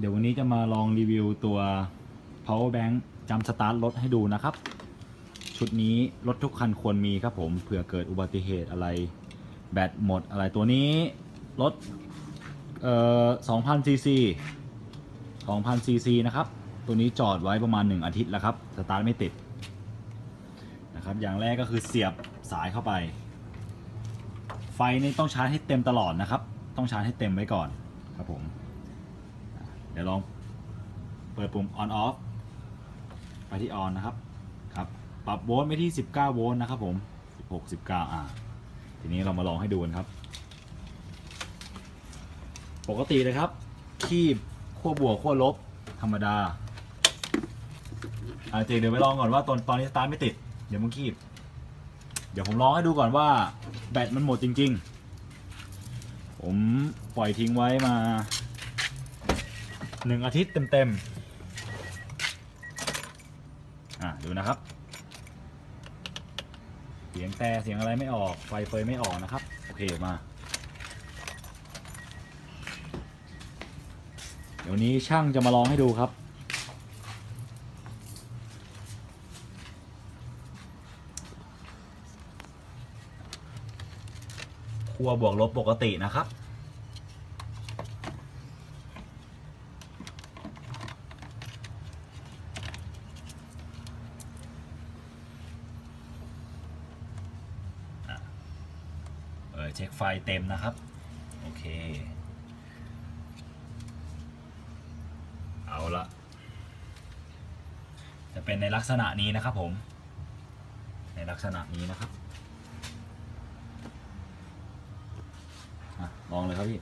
เดี๋ยววันนี้จะมาลองรีวิวตัว power bank จำสตาร์ทรถให้ดูนะครับ ชุดนี้รถทุกคันควรมีครับผมเผื่อเกิดอุบัติเหตุอะไร แบตหมดอะไรตัวนี้รถเอ่อ2,000ซีซี2,000ซีซีนะครับ ตัวนี้จอดไว้ประมาณ 1 อาทิตย์แล้วครับ สตาร์ทไม่ติดนะครับ อย่างแรกก็คือเสียบสายเข้าไป ไฟนี่ต้องชาร์จให้เต็มตลอดนะครับ ต้องชาร์จให้เต็มไว้ก่อนครับผม ดี๋ยวลองเปิดปุ่ม on off ไปที่ on นะครับครับปรับโวลต์ไปที่ 19 โวลต์นะครับผม 16 19 อ่า ทีนี้เรามาลองให้ดูกันครับ ปกติเลยครับ คีบขั้วบวกขั้วลบธรรมดาอ่าเจเดี๋ยวไปลองก่อนว่าตอนตอนนี้สตาร์ทไม่ติด เดี๋ยวมึงคีบ เดี๋ยวผมลองให้ดูก่อนว่าแบตมันหมดจริง ๆ ผมปล่อยทิ้งไว้มา หนึ่งอาทิตย์เต็มๆอะดูนะครับ เสียงแต่เสียงอะไรไม่ออก ไฟเฟยไม่ออกนะครับ โอเคมา เดี๋ยวนี้ช่างจะมาลองให้ดูครับขั้วบวกลบปกตินะครับ เออเช็คไฟเต็มนะครับ โอเค เอาละจะเป็นในลักษณะนี้นะครับผม ในลักษณะนี้นะครับอลองเลยครับพี่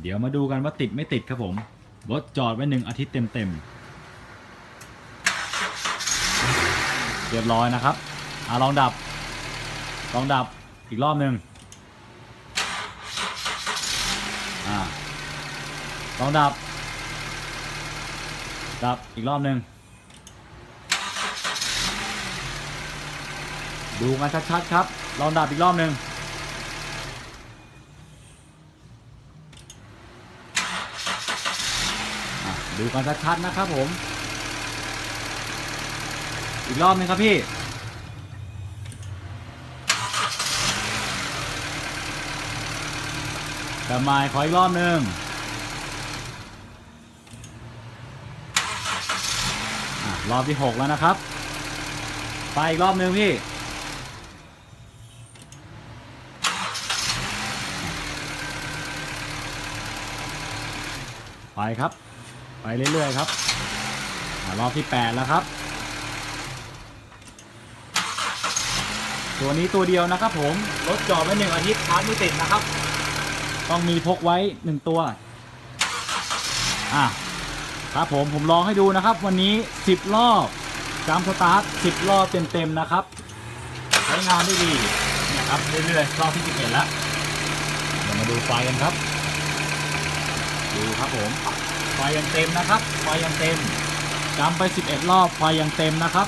เดี๋ยวมาดูกันว่าติดไม่ติดครับผม รถจอดไว้หนึ่งอาทิตย์เต็มๆเรียบร้อยนะครับ อะลองดับ ลองดับอีกรอบหนึ่งอ่าลองดับ ดับอีกรอบหนึ่งดูกันชัดๆครับ ลองดับอีกรอบหนึ่งดูกันชัดๆนะครับผม อีกรอบหนึงครับพี่ แต่มาขออีกรอบหนึ่งอะรอบที่หกแล้วนะครับ ไปอีกรอบหนึ่งพี่ ไปครับ ไปเรื่อยๆครับอ่ารอบที่ 8 แล้วครับ ตัวนี้ตัวเดียวนะครับผม รถจอดไว้หนึ่งอาทิตย์ชาร์จไม่ติดนะครับ ต้องมีพกไว้หนึ่งตัว อะครับผมผมลองให้ดูนะครับ วันนี้ 10 รอบจามสตาร์ท10 รอบเต็มๆนะครับ ใช้งานได้ดีเนี่ยครับเรื่อยๆรอบที่11แล้วเดี๋ยวมาดูไฟกันครับ ดูครับผมไฟยังเต็มนะครับไฟยังเต็มจำไป 11 รอบไฟยังเต็มนะครับ